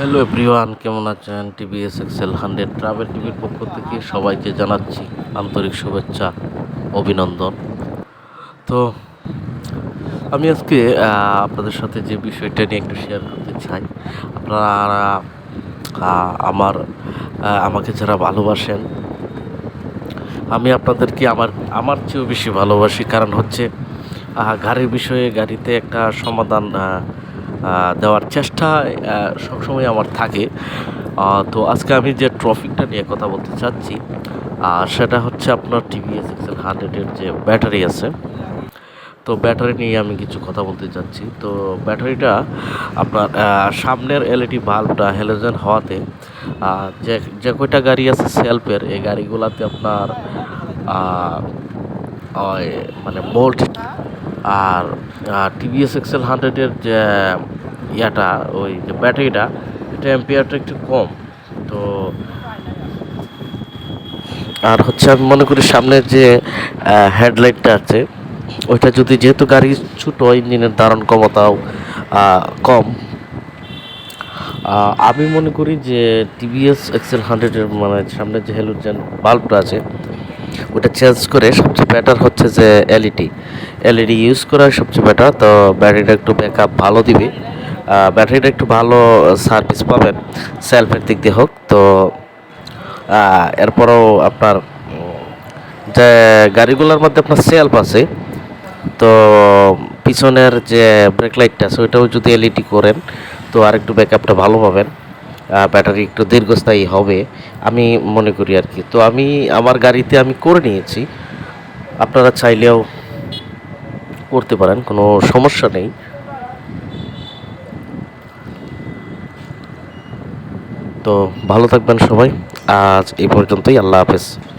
Hello everyone কেমন আছেন? TVS Excel hundred travel টিভির পক্ষ থেকে সবাইকে জানাচ্ছি আন্তরিক শুভেচ্ছা, অভিনন্দন। তো, আমি আজকে আপনাদের সাথে যে বিষয়টা নিয়ে একটু শেয়ার করতে চাই, আপনারা আমার আমাকে যারা ভালোবাসেন, আমি আপনাদেরকে আমার আমার চেয়েও বেশি ভালোবাসি। কারণ হচ্ছে গাড়ির বিষয়ে গাড়িতে একটা সমাধান দেওয়ার চেষ্টা সবসময় আমার থাকে। তো আজকে আমি যে ট্রফিকটা নিয়ে কথা বলতে চাচ্ছি সেটা হচ্ছে আপনার টিভিএস এক্সেল হান্ড্রেডের যে ব্যাটারি আছে। তো ব্যাটারি নিয়ে আমি কিছু কথা বলতে চাচ্ছি। তো ব্যাটারিটা আপনার সামনের এলইডি বাল্বটা হ্যালোজেন হওয়াতে যে যে কয়টা গাড়ি আছে সেলফের এই গাড়িগুলোতে আপনার মানে বোল্ট আর টিভিএস এক্সেল হান্ড্রেডের যে, ইয়াটা, ওই যে ব্যাটারিটা, এটা এম্পিয়ারটা একটু কম। তো আর হচ্ছে আমি মনে করি সামনের যে হেডলাইটটা আছে, ওইটা যদি যেহেতু গাড়ি ছোটো ইঞ্জিনের ধারণ ক্ষমতাও কম আমি মনে করি যে টিভিএস এক্সেল হান্ড্রেডের মানে সামনে যে হ্যালোজেন বাল্বটা আছে ওটা চেঞ্জ করে সবচেয়ে বেটার হচ্ছে যে E এলইডি এলইডি ইউজ করা সবচেয়ে বেটার তো ব্যাটারিটা একটু ব্যাকআপ ভালো দিবে। ব্যাটারিটা একটু ভালো সার্ভিস পাবেন সেলফের দিক দিয়ে হোক। তো এরপরও আপনার যে গাড়িগুলোর মধ্যে আপনার সেলফ আছে, তো পিছনের যে ব্রেক লাইটটা আছে, ওইটাও যদি এলইডি করেন, তো আরেকটু ব্যাকআপটা ভালো পাবেন। ব্যাটারি একটু দীর্ঘস্থায়ী হবে, আমি মনে করি আর কি। তো আমি, আমার গাড়িতে আমি করে নিয়েছি। আপনারা চাইলেও করতে পারেন, কোনো সমস্যা নেই। তো ভালো থাকবেন সবাই। আজ এই পর্যন্তই, আল্লাহ হাফেজ।